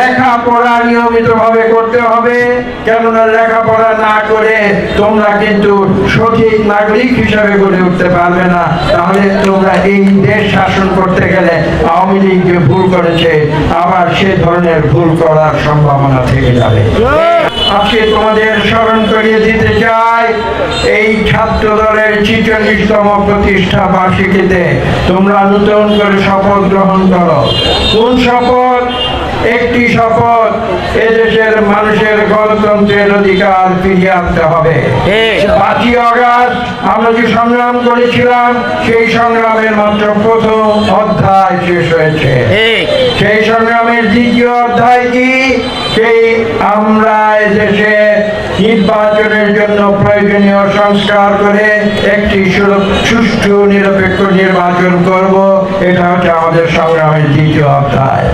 লেখাপড়া নিয়মিত ভাবে করতে হবে। কেননা লেখাপড়া না করে তোমরা কিন্তু সঠিক নাগরিক হিসাবে গড়ে উঠতে পারবে না। তাহলে তোমরা এই দেশ শাসন করতে গেলে আওয়ামী লীগ যে ভুল করেছে। আবার সে ধরনের ভুল করার সম্ভাবনা থেকে যাবে। আজকে তোমাদের স্মরণ করিয়ে দিতে চাই, এই ছাত্র দলের ছিচল্লিশতম প্রতিষ্ঠা বার্ষিকীতে তোমরা নতুন করে শপথ গ্রহণ করো। কোন শপথ? একটি শপথ এদেশের মানুষের গণতন্ত্রের অধিকার ফিরিয়ে আনতে হবে। পাঁচই অগাস্ট আমরা যে সংগ্রাম করেছিলাম সেই সংগ্রামের মাত্র প্রথম অধ্যায় শেষ হয়েছে। সেই সংগ্রামের দ্বিতীয় অধ্যায় কি? সেই আমরা এদেশে নির্বাচনের জন্য প্রয়োজনীয় সংস্কার করে একটি সুষ্ঠু, নিরপেক্ষ নির্বাচন করব। এটা হচ্ছে আমাদের সংগ্রামের দ্বিতীয় অধ্যায়।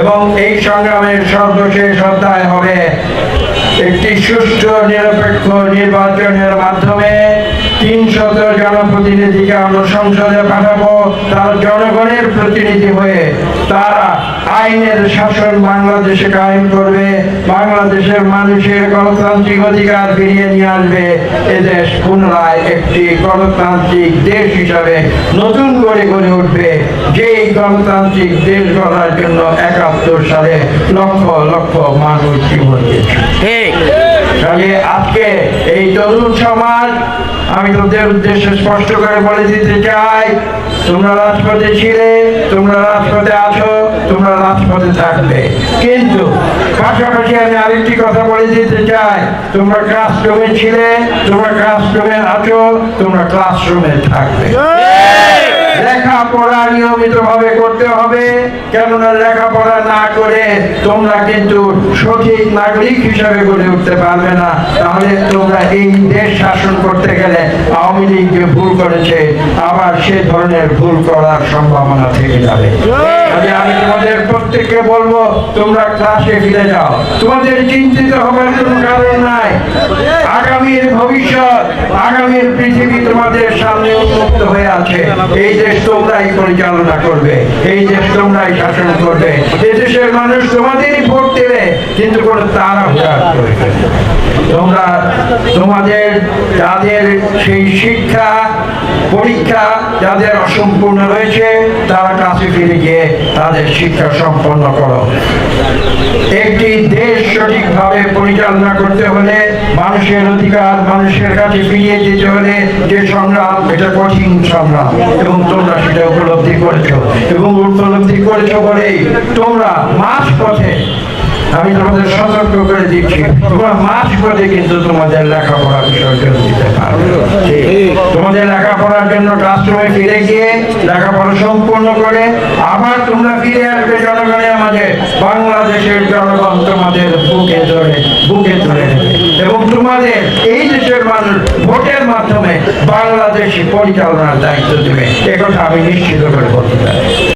এবং এই সংগ্রামের সর্বশেষ অধ্যায় হবে একটি সুষ্ঠু, নিরপেক্ষ নির্বাচনের মাধ্যমে তিনশত জনপ্রতিনিধিকে আমরা সংসদে পাঠাবো। তার জনগণের প্রতিনিধি হয়ে তারা আইনের শাসন বাংলাদেশে কায়েম করবে বাংলাদেশের মানুষের গণতান্ত্রিক অধিকার ফিরিয়ে নিয়ে আসবে। এদেশ পুনরায় একটি গণতান্ত্রিক দেশ হিসাবে নতুন করে গড়ে উঠবে। যেই গণতান্ত্রিক দেশ গড়ার জন্য একাত্তর সালে লক্ষ লক্ষ মানুষ জীবন দিয়েছে। তাহলে আজকে এই তরুণ সমাজ আমি তোমাদের উদ্দেশ্যে স্পষ্ট করে বলে দিতে চাই, তোমরা রাজপথে ছিলে, তোমরা রাজপথে আছো, তোমরা রাজপথে থাকবে। কিন্তু পাশাপাশি আমি আরেকটি কথা বলে দিতে চাই, তোমরা ক্লাসরুমে ছিলে, তোমরা ক্লাসরুমে আছো, তোমরা ক্লাসরুমে থাকবে। লেখাপড়া নিয়মিত ভাবে করতে হবে। কেননা লেখাপড়া না করে তোমরা কিন্তু সঠিক নাগরিক হিসাবে গড়ে উঠতে পারবে না। তাহলে তোমরা এই দেশ শাসন করতে গেলে আওয়ামী লীগ ভুল করেছে। আবার সে ধরনের ভুল করার সম্ভাবনা থেকে যাবে। আমি তোমাদের প্রত্যেককে বলব, তোমরা ক্লাসে ফিরে যাও। তোমাদের চিন্তিত হবার কোনো কারণ নাই। আগামীর ভবিষ্যৎ, আগামীর পৃথিবী তোমাদের সামনে উন্মুক্ত হয়ে আছে। এই দেশ তোমরাই পরিচালনা করবে। এই দেশ তোমরাই শাসন করবে। এই দেশের মানুষ তোমাদেরই ভোট দেবে, কিন্তু কোনো তারা করবে তোমরা তোমাদের, তাদের সেই শিক্ষা পরীক্ষা যাদের অসম্পূর্ণ রয়েছে, তারা কাছে ফিরে গিয়ে তাদের শিক্ষা সম্পন্ন করো। একটি দেশ সঠিকভাবে পরিচালনা করতে হলে মানুষের অধিকার, মানুষের কাছে ফিরিয়ে দিতে হলে যে সংগ্রাম, এটা কঠিন সংগ্রাম। এবং তোমরা সেটা উপলব্ধি করেছ। এবং উপলব্ধি করেছ বলেই তোমরা মাঝ পথে আমি তোমাদের সতর্ক করে দিচ্ছি। তোমরা মাঝ পথে কিন্তু তোমাদের লেখাপড়া বিসর্জন দিতে পারবে তোমাদের লেখাপড়ার জন্য ক্লাসরুমে ফিরে গিয়ে লেখাপড়া সম্পূর্ণ করে আবার তোমরা ফিরে আসবে জনগণের মাঝে। বাংলাদেশের জনগণ তোমাদের বুকে ধরে বুকে ধরে এবং তোমাদের এই দেশের মানুষ ভোটের মাধ্যমে বাংলাদেশ পরিচালনার দায়িত্ব দেবে। একথা আমি নিশ্চিত করে বলতে পারি